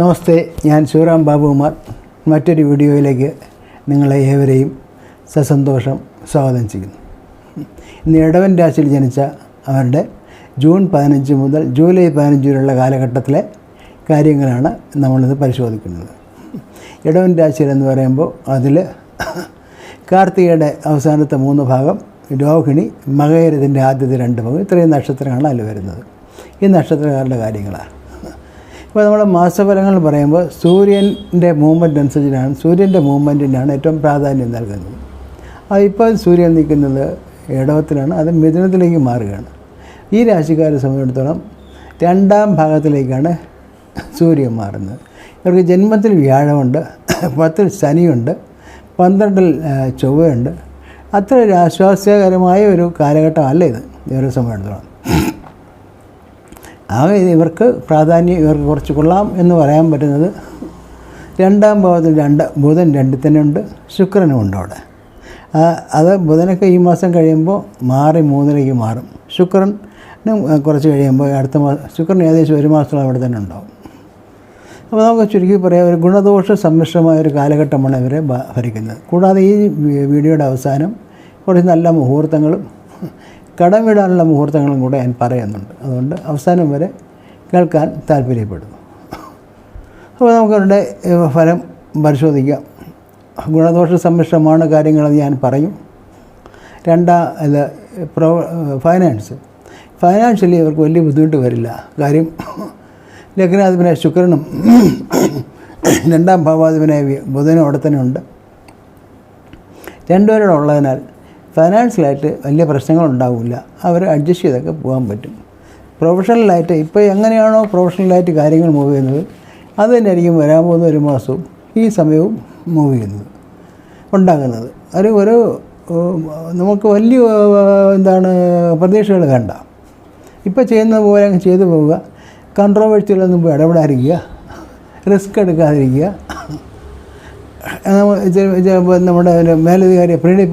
നമസ്തേ ഞാൻ ശിവറാം ബാബുകുമാർ മറ്റൊരു വീഡിയോയിലേക്ക് നിങ്ങളെ ഏവരെയും സസന്തോഷം സ്വാഗതം ചെയ്യുന്നു. ഇന്ന് ഇടവൻ രാശിയിൽ ജനിച്ച അവരുടെ ജൂൺ പതിനഞ്ച് മുതൽ ജൂലൈ പതിനഞ്ച് വരെയുള്ള കാലഘട്ടത്തിലെ കാര്യങ്ങളാണ് നമ്മളിത് പരിശോധിക്കുന്നത്. ഇടവൻ രാശിയിൽ എന്ന് പറയുമ്പോൾ അതിൽ കാർത്തികയുടെ അവസാനത്തെ മൂന്ന് ഭാഗം രോഹിണി മകയരത്തിന്റെ ആദ്യത്തെ രണ്ട് ഭാഗം ഇത്രയും നക്ഷത്രങ്ങളാണ് അതിൽ വരുന്നത്. ഈ നക്ഷത്രക്കാരുടെ കാര്യങ്ങളാണ്. ഇപ്പോൾ നമ്മൾ മാസഫലങ്ങൾ പറയുമ്പോൾ സൂര്യന്റെ മൂവ്മെന്റ് അനുസരിച്ചാണ് സൂര്യന്റെ മൂവ്മെന്റിനാണ് ഏറ്റവും പ്രാധാന്യം നൽകുന്നത്. അത് ഇപ്പോൾ സൂര്യൻ നിൽക്കുന്നത് ഇടവത്തിലാണ് അത് മിഥുനത്തിലേക്ക് മാറുകയാണ്. ഈ രാശിക്കാരെ സംബന്ധിച്ചിടത്തോളം രണ്ടാം ഭാഗത്തിലേക്കാണ് സൂര്യൻ മാറുന്നത്. ഇവർക്ക് ജന്മത്തിൽ വ്യാഴമുണ്ട് പത്തിൽ ശനിയുണ്ട് പന്ത്രണ്ടിൽ ചൊവ്വയുണ്ട്. അത്ര ഒരു ആശ്വാസകരമായ ഒരു കാലഘട്ടമല്ല ഇത് ഇവരെ സംബന്ധിച്ചിടത്തോളം. ആകെ ഇവർക്ക് പ്രാധാന്യം ഇവർക്ക് കുറച്ച് കൊള്ളാം എന്ന് പറയാൻ പറ്റുന്നത് രണ്ടാം ഭാവത്തിൽ രണ്ട് ബുധൻ രണ്ടിൽ തന്നെ ഉണ്ട് ശുക്രനും ഉണ്ട് അവിടെ. അത് ബുധനൊക്കെ ഈ മാസം കഴിയുമ്പോൾ മാറി മൂന്നിലേക്ക് മാറും. ശുക്രനും കുറച്ച് കഴിയുമ്പോൾ അടുത്ത മാസം ശുക്രൻ ഏകദേശം ഒരു മാസത്തോളം അവിടെ തന്നെ ഉണ്ടാവും. അപ്പോൾ നമുക്ക് ചുരുക്കി പറയാം ഒരു ഗുണദോഷ സമ്മിശ്രമായ ഒരു കാലഘട്ടമാണ് ഇവരെ ഭരിക്കുന്നത്. കൂടാതെ ഈ വീഡിയോയുടെ അവസാനം കുറച്ച് നല്ല മുഹൂർത്തങ്ങളും കടം വിടാനുള്ള മുഹൂർത്തങ്ങളും കൂടെ ഞാൻ പറയുന്നുണ്ട്. അതുകൊണ്ട് അവസാനം വരെ കേൾക്കാൻ താല്പര്യപ്പെടുന്നു. അപ്പോൾ നമുക്കവരുടെ ഫലം പരിശോധിക്കാം. ഗുണദോഷ സമ്മിശ്രമാണ് കാര്യങ്ങളെന്ന് ഞാൻ പറയും. രണ്ടാ അല്ല പ്രോ ഫൈനാൻസ്. ഫൈനാൻഷ്യലി അവർക്ക് വലിയ ബുദ്ധിമുട്ട് വരില്ല. കാര്യം ലഗ്നാധിപനെ ശുക്രനും രണ്ടാം ഭാവാധിപനായ ബുധനും അവിടെ തന്നെ ഉണ്ട്. രണ്ടുപേരോട് ഉള്ളതിനാൽ ഫൈനാൻഷ്യലായിട്ട് വലിയ പ്രശ്നങ്ങളുണ്ടാവില്ല. അവർ അഡ്ജസ്റ്റ് ചെയ്തൊക്കെ പോകാൻ പറ്റും. പ്രൊഫഷണലായിട്ട് ഇപ്പോൾ എങ്ങനെയാണോ പ്രൊഫഷണലായിട്ട് കാര്യങ്ങൾ മൂവ് ചെയ്യുന്നത്? അത് തന്നെയായിരിക്കും വരാൻ പോകുന്ന ഒരു മാസവും ഈ സമയവും മൂവ് ചെയ്യുന്നത് ഉണ്ടാകുന്നത്. ഒരു ഒരു നമുക്ക് വലിയ എന്താണ് പ്രതീക്ഷകൾ വേണ്ട. ഇപ്പോൾ ചെയ്യുന്ന പോലെ അങ്ങ് ചെയ്തു പോവുക. കൺട്രോവേഴ്സികളൊന്നും ഇടപെടാതിരിക്കുക. റിസ്ക് എടുക്കാതിരിക്കുക. നമ്മുടെ മേലധികാരിയെ പ്രീതി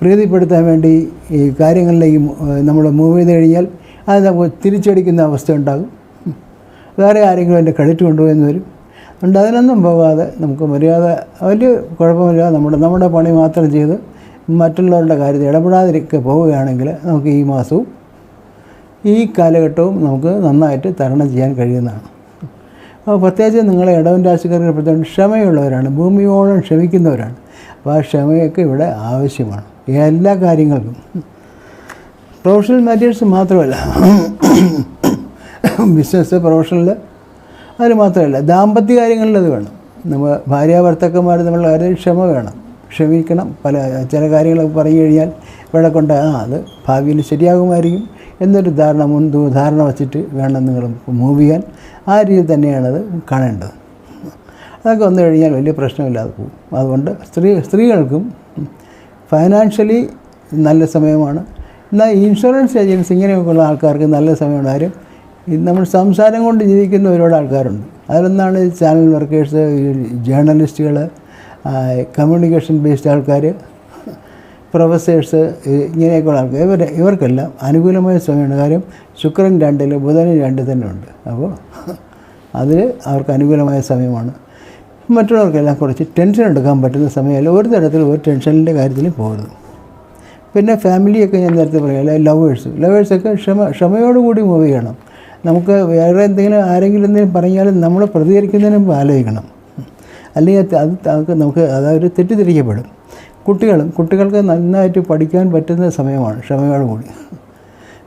പ്രീതിപ്പെടുത്താൻ വേണ്ടി ഈ കാര്യങ്ങളിലേക്ക് നമ്മൾ മൂവ് ചെയ്ത് കഴിഞ്ഞാൽ അത് നമുക്ക് തിരിച്ചടിക്കുന്ന അവസ്ഥ ഉണ്ടാകും വേറെ ആരെങ്കിലും എന്റെ ക്രെഡിറ്റ് കൊണ്ടുപോയെന്ന് വരും അതുകൊണ്ട് അതിനൊന്നും പോകാതെ നമുക്ക് മര്യാദ വലിയ കുഴപ്പമില്ല. നമ്മുടെ നമ്മുടെ പണി മാത്രം ചെയ്ത് മറ്റുള്ളവരുടെ കാര്യത്തിൽ ഇടപെടാതിരിക്കെ പോവുകയാണെങ്കിൽ നമുക്ക് ഈ മാസവും ഈ കാലഘട്ടവും നമുക്ക് നന്നായിട്ട് തരണം ചെയ്യാൻ കഴിയുന്നതാണ്. അപ്പോൾ പ്രത്യേകിച്ച് നിങ്ങളെ ഇടവൻ രാശിക്കാർക്ക് പ്രത്യേകം ക്ഷമയുള്ളവരാണ് ഭൂമിയോളം ക്ഷമിക്കുന്നവരാണ്. അപ്പോൾ ആ ക്ഷമയൊക്കെ ഇവിടെ ആവശ്യമാണ് എല്ലാ കാര്യങ്ങൾക്കും. പ്രൊഫഷണൽ മാറ്റേഴ്സ് മാത്രമല്ല ബിസിനസ് പ്രൊഫഷണൽ അതിന് മാത്രമല്ല ദാമ്പത്യ കാര്യങ്ങളിലത് വേണം. നമ്മൾ ഭാര്യ ഭർത്തക്കന്മാർ തമ്മിലുള്ള കാര്യം ക്ഷമ വേണം. ക്ഷമിക്കണം പല ചില കാര്യങ്ങളൊക്കെ പറഞ്ഞു കഴിഞ്ഞാൽ ഇവിടെ കൊണ്ട് ആ അത് ഭാവിയിൽ ശരിയാകുമായിരിക്കും എന്നൊരു ധാരണ മുൻ ധാരണ വച്ചിട്ട് വേണം നിങ്ങൾ മൂവ് ചെയ്യാൻ. ആ രീതിയിൽ തന്നെയാണത് കാണേണ്ടത്. അതൊക്കെ വന്നു കഴിഞ്ഞാൽ വലിയ പ്രശ്നമില്ലാതെ പോകും. അതുകൊണ്ട് സ്ത്രീ സ്ത്രീകൾക്കും ഫൈനാൻഷ്യലി നല്ല സമയമാണ്. എന്നാൽ ഇൻഷുറൻസ് ഏജൻസി ഇങ്ങനെയൊക്കെയുള്ള ആൾക്കാർക്ക് നല്ല സമയമാണ്. ആരും നമ്മൾ സംസാരം കൊണ്ട് ജീവിക്കുന്ന ഒരുപാട് ആൾക്കാരുണ്ട്. അതിലൊന്നാണ് ചാനൽ വർക്കേഴ്സ് ജേർണലിസ്റ്റുകൾ കമ്മ്യൂണിക്കേഷൻ ബേസ്ഡ് ആൾക്കാർ പ്രൊഫസേഴ്സ് ഇങ്ങനെയൊക്കെയുള്ള ആൾക്കാർ. ഇവർ ഇവർക്കെല്ലാം അനുകൂലമായ സമയമാണ്. കാര്യം ശുക്രൻ രണ്ടിൽ ബുധനും രണ്ട് തന്നെ ഉണ്ട് അപ്പോൾ അതിൽ അവർക്ക് അനുകൂലമായ സമയമാണ്. മറ്റുള്ളവർക്കെല്ലാം കുറച്ച് ടെൻഷൻ എടുക്കാൻ പറ്റുന്ന സമയമല്ല. ഒരു തരത്തിലും ഒരു ടെൻഷനിന്റെ കാര്യത്തിലും പോകരുത്. പിന്നെ ഫാമിലിയൊക്കെ ഞാൻ നേരത്തെ പറയാം. ലവേഴ്സ് ലവേഴ്സൊക്കെ ക്ഷമ ക്ഷമയോടുകൂടി മൂവ് ചെയ്യണം. നമുക്ക് വേറെ എന്തെങ്കിലും ആരെങ്കിലും എന്തെങ്കിലും പറഞ്ഞാലും നമ്മൾ പ്രതികരിക്കുന്നതിന് ആലോചിക്കണം. അല്ലെങ്കിൽ അത് നമുക്ക് അതൊരു തെറ്റിദ്ധരിക്കപ്പെടും. കുട്ടികളും കുട്ടികൾക്ക് നന്നായിട്ട് പഠിക്കാൻ പറ്റുന്ന സമയമാണ് ക്ഷമയോട് കൂടി.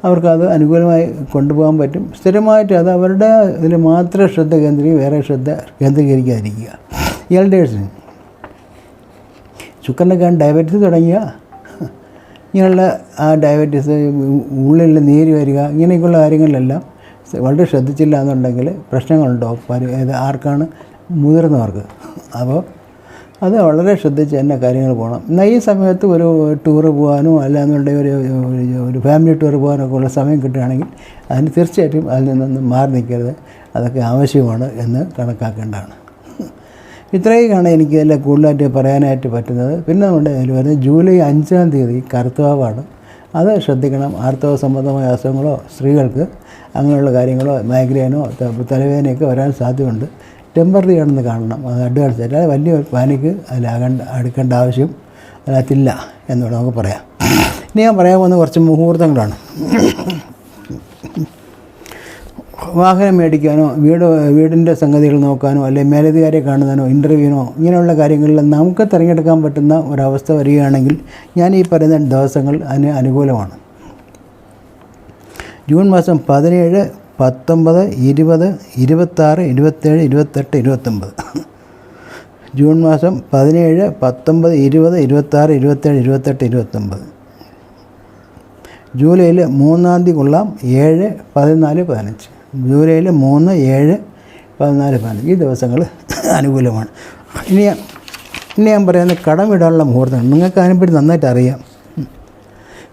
അവർക്കത് അനുകൂലമായി കൊണ്ടുപോകാൻ പറ്റും. സ്ഥിരമായിട്ട് അത് അവരുടെ ഇതിൽ മാത്രം ശ്രദ്ധ കേന്ദ്രീകരിക്കുക വേറെ ശ്രദ്ധ കേന്ദ്രീകരിക്കാതിരിക്കുക. എൽഡേഴ്സിന് ശുക്രനൊക്കെ ഡയബറ്റീസ് തുടങ്ങിയ ഇങ്ങനെയുള്ള ആ ഡയബറ്റീസ് ഉള്ളിൽ നീര് വരിക ഇങ്ങനെയൊക്കെയുള്ള കാര്യങ്ങളിലെല്ലാം വളരെ ശ്രദ്ധിച്ചില്ല എന്നുണ്ടെങ്കിൽ പ്രശ്നങ്ങളുണ്ടോ? ആർക്കാണ് മുതിർന്നവർക്ക്? അപ്പോൾ അത് വളരെ ശ്രദ്ധിച്ച് തന്നെ കാര്യങ്ങൾ പോകണം. എന്നാൽ ഈ സമയത്ത് ഒരു ടൂറ് പോകാനോ അല്ലാന്നുണ്ടെങ്കിൽ ഒരു ഒരു- ഫാമിലി ടൂർ പോകാനൊക്കെ ഉള്ള സമയം കിട്ടുകയാണെങ്കിൽ അതിന് തീർച്ചയായിട്ടും അതിൽ നിന്നൊന്നും മാറി നിൽക്കരുത്. അതൊക്കെ ആവശ്യമാണ് എന്ന് കണക്കാക്കേണ്ടതാണ്. ഇത്രയൊക്കെയാണ് എനിക്ക് എല്ലാം കൂടുതലായിട്ട് പറയാനായിട്ട് പറ്റുന്നത്. പിന്നെ നമ്മുടെ അതിൽ വരുന്നത് ജൂലൈ അഞ്ചാം തീയതി കറുത്തവാവാണ് അത് ശ്രദ്ധിക്കണം. ആർത്തവ സംബന്ധമായ അസുഖങ്ങളോ സ്ത്രീകൾക്ക് അങ്ങനെയുള്ള കാര്യങ്ങളോ മൈഗ്രെയിനോ തലവേദനയൊക്കെ വരാൻ സാധ്യതയുണ്ട്. ടെമ്പററി ആണെന്ന് കാണണം. അത് അഡ്വാൻസ്. അല്ലാതെ വലിയ പാനിക്ക് അതിലാകേണ്ട അടുക്കേണ്ട ആവശ്യം അതിനകത്തില്ല എന്നുള്ളത് നമുക്ക് പറയാം. ഇനി ഞാൻ പറയാൻ പോകുന്ന കുറച്ച് മുഹൂർത്തങ്ങളാണ്. വാഹനം മേടിക്കാനോ വീട് വീടിന്റെ സംഗതികൾ നോക്കാനോ അല്ലെങ്കിൽ മേലധികാരിയെ കാണുന്നതിനോ ഇന്റർവ്യൂവിനോ ഇങ്ങനെയുള്ള കാര്യങ്ങളിൽ നമുക്ക് തിരഞ്ഞെടുക്കാൻ പറ്റുന്ന ഒരവസ്ഥ വരികയാണെങ്കിൽ ഞാൻ ഈ പറയുന്ന ദിവസങ്ങൾ അതിന് അനുകൂലമാണ്. ജൂൺ മാസം പതിനേഴ് പത്തൊമ്പത് ഇരുപത് ഇരുപത്താറ് ഇരുപത്തേഴ് ഇരുപത്തെട്ട് ഇരുപത്തൊമ്പത്. ജൂൺ മാസം പതിനേഴ് പത്തൊമ്പത് ഇരുപത് ഇരുപത്താറ് ഇരുപത്തേഴ് ഇരുപത്തെട്ട് ഇരുപത്തൊമ്പത്. ജൂലൈയിൽ മൂന്നാം തീയതി കൊള്ളാം ഏഴ് പതിനാല് പതിനഞ്ച്. ജൂലൈയിൽ മൂന്ന് ഏഴ് പതിനാല് പതിനഞ്ച്. ഈ ദിവസങ്ങൾ അനുകൂലമാണ്. ഇനി ഇനി ഞാൻ പറയുന്നത് കടമിടാനുള്ള മുഹൂർത്തം നിങ്ങൾക്ക് അതിനെപ്പറ്റി നന്നായിട്ട് അറിയാം.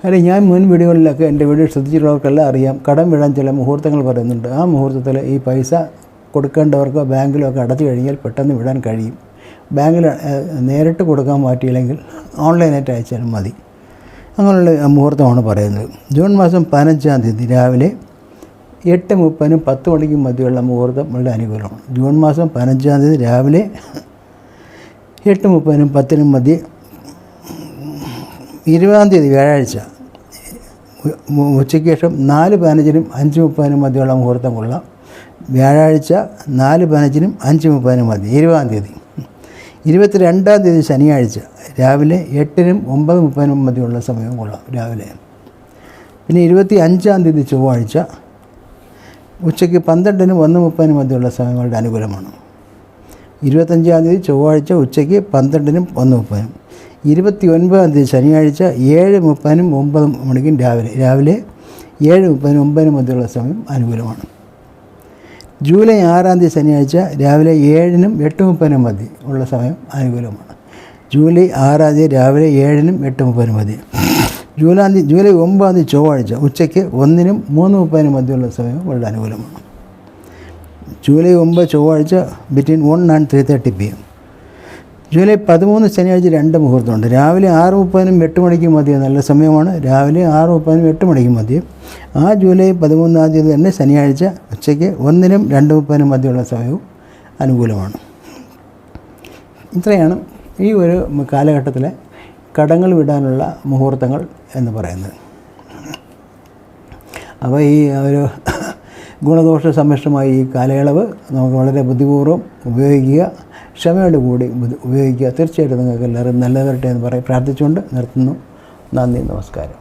കാര്യം ഞാൻ മുൻ വീഡിയോകളിലൊക്കെ എന്റെ വീഡിയോ ശ്രദ്ധിച്ചിട്ടുള്ളവർക്കെല്ലാം അറിയാം. കടം വിടാൻ ചില മുഹൂർത്തങ്ങൾ പറയുന്നുണ്ട്. ആ മുഹൂർത്തത്തിൽ ഈ പൈസ കൊടുക്കേണ്ടവർക്കോ ബാങ്കിലോ ഒക്കെ അടച്ചു കഴിഞ്ഞാൽ പെട്ടെന്ന് വിടാൻ കഴിയും. ബാങ്കിൽ നേരിട്ട് കൊടുക്കാൻ പറ്റിയില്ലെങ്കിൽ ഓൺലൈനായിട്ട് അയച്ചാലും മതി. അങ്ങനെയുള്ള മുഹൂർത്തമാണ് പറയുന്നത്. ജൂൺ മാസം പതിനഞ്ചാം തീയതി രാവിലെ എട്ട് മുപ്പതിനും പത്ത് മണിക്കും മധ്യമുള്ള മുഹൂർത്തം വളരെ അനുകൂലമാണ്. ജൂൺ മാസം പതിനഞ്ചാം തീയതി രാവിലെ എട്ട് മുപ്പതിനും പത്തിനും മധ്യേ ഇരുപതാം തീയതി വ്യാഴാഴ്ച. ഉച്ചയ്ക്ക് ശേഷം നാല് പതിനഞ്ചിനും അഞ്ച് മുപ്പതിനും മധ്യമുള്ള മുഹൂർത്തം കൊള്ളാം വ്യാഴാഴ്ച നാല് പതിനഞ്ചിനും അഞ്ച് മുപ്പതിനും മധ്യ ഇരുപതാം തീയതി. ഇരുപത്തിരണ്ടാം തീയതി ശനിയാഴ്ച രാവിലെ എട്ടിനും ഒമ്പത് മുപ്പതിനും മധ്യമുള്ള സമയം കൊള്ളാം രാവിലെ. പിന്നെ ഇരുപത്തി അഞ്ചാം തീയതി ചൊവ്വാഴ്ച ഉച്ചയ്ക്ക് പന്ത്രണ്ടിനും ഒന്ന് മുപ്പതിനും മധ്യമുള്ള സമയങ്ങളുടെ അനുകൂലമാണ്. ഇരുപത്തഞ്ചാം തീയതി ചൊവ്വാഴ്ച ഉച്ചയ്ക്ക് പന്ത്രണ്ടിനും ഒന്ന് മുപ്പതിനും. ഇരുപത്തി ഒൻപതാം തീയതി ശനിയാഴ്ച ഏഴ് മുപ്പതിനും ഒമ്പത് മണിക്കും രാവിലെ രാവിലെ ഏഴ് മുപ്പതിനും ഒമ്പതിനും മധ്യമുള്ള സമയം അനുകൂലമാണ്. ജൂലൈ ആറാം തീയതി ശനിയാഴ്ച രാവിലെ ഏഴിനും എട്ട് മുപ്പതിനും മതി ഉള്ള സമയം അനുകൂലമാണ്. ജൂലൈ ആറാം തീയതി രാവിലെ ഏഴിനും എട്ട് മുപ്പതിനും മതി ജൂലാം തീയതി ജൂലൈ ഒമ്പതാം തീയതി ചൊവ്വാഴ്ച ഉച്ചയ്ക്ക് ഒന്നിനും മൂന്ന് മുപ്പതിനും മധ്യമുള്ള സമയം വളരെ അനുകൂലമാണ്. ജൂലൈ ഒമ്പത് ചൊവ്വാഴ്ച between one and three thirty P M July പതിമൂന്ന് ശനിയാഴ്ച രണ്ട് മുഹൂർത്തമുണ്ട്. രാവിലെ ആറ് മുപ്പതിനും എട്ട് മണിക്കും മതിയും? നല്ല സമയമാണ്. രാവിലെ ആറ് മുപ്പതിനും എട്ട് മണിക്കും മതിയും? ആ ജൂലൈ പതിമൂന്നാം തീയതി തന്നെ ശനിയാഴ്ച ഉച്ചയ്ക്ക് ഒന്നിനും രണ്ട് മുപ്പതിനും മധ്യമുള്ള സമയവും അനുകൂലമാണ്. ഇത്രയാണ് ഈ ഒരു കാലഘട്ടത്തിലെ കടങ്ങൾ വിടാനുള്ള മുഹൂർത്തങ്ങൾ എന്ന് പറയുന്നത്. അപ്പോൾ ഈ ഒരു ഗുണദോഷ സമ്മിഷ്ടമായ ഈ കാലയളവ് നമുക്ക് വളരെ ബുദ്ധിപൂർവം ഉപയോഗിക്കുക. ക്ഷമയോട് കൂടി ബുദ്ധി- ഉപയോഗിക്കുക. തീർച്ചയായിട്ടും നിങ്ങൾക്ക് എല്ലാവരും നല്ലവരട്ടെ എന്ന് പറയും പ്രാർത്ഥിച്ചുകൊണ്ട് നിർത്തുന്നു. നന്ദി നമസ്കാരം.